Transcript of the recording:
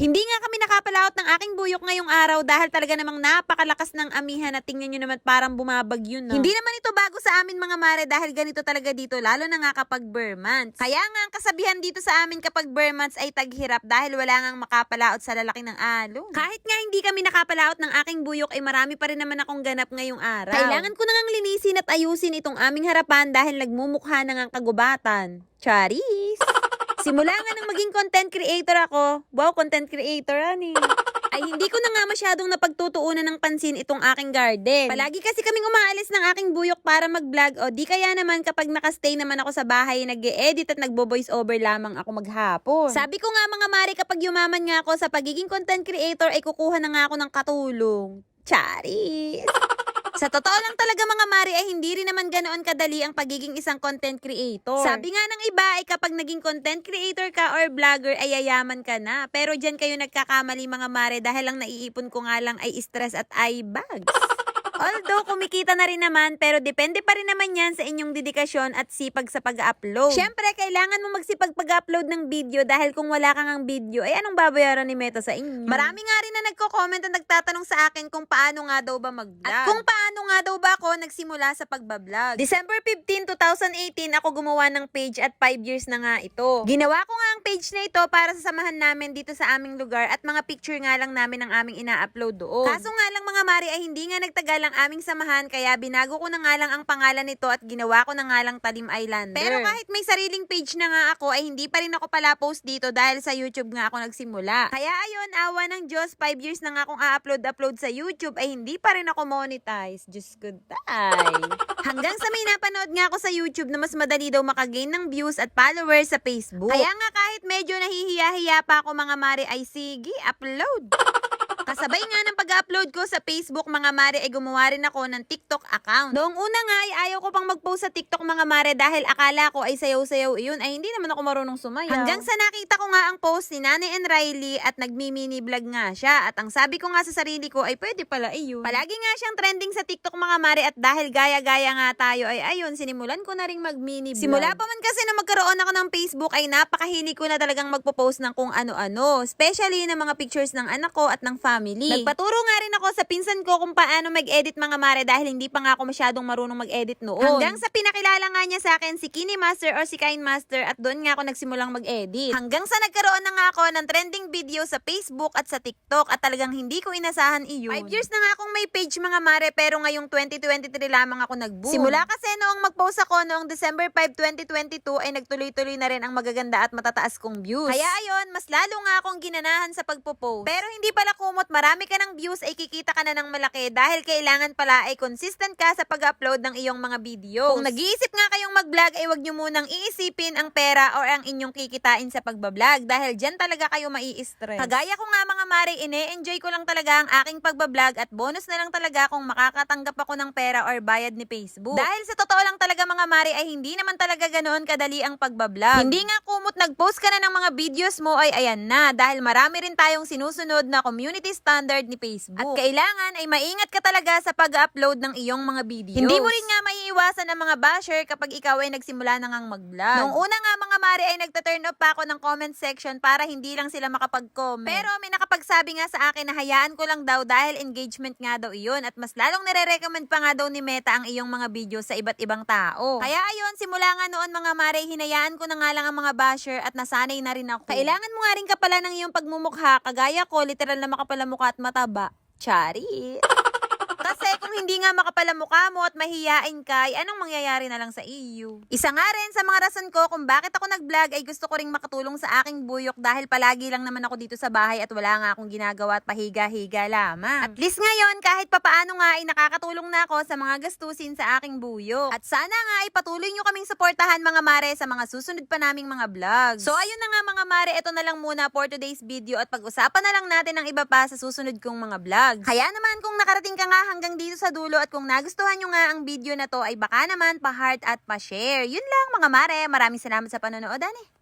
Hindi nga kami nakapalaot ng aking buyok ngayong araw dahil talaga namang napakalakas ng amihan at tingnan nyo naman parang bumabagyo na. Hindi naman ito bago sa amin mga mare dahil ganito talaga dito lalo na nga kapag bare months. Kaya nga ang kasabihan dito sa amin kapag bare months ay taghirap dahil wala ngang makapalaot sa lalaki ng alon. Kahit nga hindi kami nakapalaot ng aking buyok ay marami pa rin naman akong ganap ngayong araw. Kailangan ko na ngang linisin at ayusin itong aming harapan dahil nagmumukha na ngang kagubatan. Charis! Simula nga nang maging content creator ako, wow, content creator ani. Ay hindi ko na nga masyadong napagtutuunan ng pansin itong aking garden. Palagi kasi kaming umaalis ng aking buyok para mag-vlog o di kaya naman kapag nakastay naman ako sa bahay, nag edit at nagbo-voice over lamang ako maghapon. Sabi ko nga mga mari kapag yumaman nga ako sa pagiging content creator ay kukuha na nga ako ng katulong. Charis! Sa totoo lang talaga mga mari ay hindi rin naman ganoon kadali ang pagiging isang content creator. Sabi nga ng iba ay kapag naging content creator ka or vlogger ay yayaman ka na. Pero dyan kayo nagkakamali mga mare dahil lang naiipon ko nga lang ay stress at eye bags. Although kumikita na rin naman, pero depende pa rin naman yan sa inyong dedikasyon at sipag sa pag-upload. Siyempre, kailangan mo magsipag pag-upload ng video dahil kung wala kang ang video, ay anong babayaran ni Meta sa inyo? Marami nga rin na nagko-comment at nagtatanong sa akin kung paano nga daw ba mag-vlog. At kung paano nga daw ba ako nagsimula sa pagbablog. December 15, 2018, ako gumawa ng page at 5 years na nga ito. Ginawa ko nga ang page na ito para sa samahan namin dito sa aming lugar at mga picture nga lang namin ang aming ina-upload doon. Kaso nga lang mga mari ay hindi nga nagtagal ang aming samahan kaya binago ko na nga lang ang pangalan nito at ginawa ko na nga lang Talim Islander. Pero kahit may sariling page na nga ako ay hindi pa rin ako pala post dito dahil sa YouTube nga ako nagsimula. Kaya ayun, awa ng Diyos, 5 years na nga akong a-upload-upload sa YouTube ay hindi pa rin ako monetize. Diyos ko, tay. Hanggang sa may napanood nga ako sa YouTube na mas madali daw makagain ng views at followers sa Facebook. Kaya nga kahit medyo nahihiya-hiya pa ako mga mare ay sige, upload. Kasabay nga ng pag-upload ko sa Facebook mga mare ay gumawa rin ako ng TikTok account. Noong una nga ay ayaw ko pang mag-post sa TikTok mga mare dahil akala ko ay sayaw-sayaw iyon ay hindi naman ako marunong sumayaw. Hanggang sa nakita ko nga ang post ni Nani and Riley at nagmi-mini vlog nga siya at ang sabi ko nga sa sarili ko ay pwede pala iyon. Palagi nga siyang trending sa TikTok mga mare at dahil gaya-gaya nga tayo ay ayun sinimulan ko na ring mag-mini vlog. Simula pa man kasi na magkaroon ako ng Facebook ay napakahili ko na talagang magpo-post ng kung ano-ano. Especially ng mga pictures ng anak ko at ng family. Nagpaturo nga rin ako sa pinsan ko kung paano mag-edit mga mare dahil hindi pa nga ako masyadong marunong mag-edit noon. Hanggang sa pinakilala nga niya sa akin si Kini Master or si Kain Master at doon nga ako nagsimulang mag-edit. Hanggang sa nagkaroon na nga ako ng trending video sa Facebook at sa TikTok at talagang hindi ko inasahan iyon. 5 years na nga akong may page mga mare pero ngayong 2023 lamang ako nag-boom. Simula kasi noong mag-post ako noong December 5, 2022 ay nagtuloy-tuloy na rin ang magaganda at matataas kong views. Kaya ayon, mas lalo nga akong ginanahan sa pagpo-post. Pero hindi pala kumot marami ka ng views ay kikita ka na ng malaki dahil kailangan pala ay consistent ka sa pag-upload ng iyong mga videos. Kung nag-iisip nga kayong mag-vlog ay wag nyo munang iisipin ang pera or ang inyong kikitain sa pagbablog dahil dyan talaga kayo mai-stress. Kagaya ko nga mga mare, ine-enjoy ko lang talaga ang aking pagbablog at bonus na lang talaga kung makakatanggap ako ng pera or bayad ni Facebook. Dahil sa totoo lang talaga mga mare ay hindi naman talaga ganoon kadali ang pagbablog. Hindi nga kumot nag-post ka na ng mga videos mo ay ayan na dahil marami rin tayong sinusunod na community standard ni Facebook. At kailangan ay maingat ka talaga sa pag-upload ng iyong mga videos. Hindi mo rin nga maiiwasan ng mga basher kapag ikaw ay nagsimula na ngang mag-vlog. Nung una nga mga mare ay nagta-turn off pa ako ng comment section para hindi lang sila makapag-comment. Pero may nakapagsabi nga sa akin na hayaan ko lang daw dahil engagement nga daw iyon at mas lalong nire-recommend pa nga daw ni Meta ang iyong mga videos sa iba't ibang tao. Kaya ayun, simula nga noon mga mare, hinayaan ko na nga lang ang mga basher at nasanay na rin ako. Kailangan mo nga rin kapala ng iyong pagmumukha, kagaya ko, literal na makapalamukha at mataba. Chari. Kung hindi nga makapalamukha mo at mahiyain ka, ay anong mangyayari na lang sa iyo? Isa nga rin sa mga rason ko kung bakit ako nag-vlog ay gusto ko ring makatulong sa aking buyok dahil palagi lang naman ako dito sa bahay at wala nga akong ginagawa at pahiga-higa lamang. At least ngayon, kahit papaano nga ay nakakatulong na ako sa mga gastusin sa aking buyok. At sana nga ay patuloy nyo kaming suportahan mga mare sa mga susunod pa naming mga vlogs. So ayun na nga mga mare, ito na lang muna for today's video at pag-usapan na lang natin ang iba pa sa susunod kong mga vlogs. Kaya naman kung nakarating ka nga hanggang dito sa dulo at kung nagustuhan nyo nga ang video na to ay baka naman pa-heart at pa-share. Yun lang mga mare, maraming salamat sa panonood ani.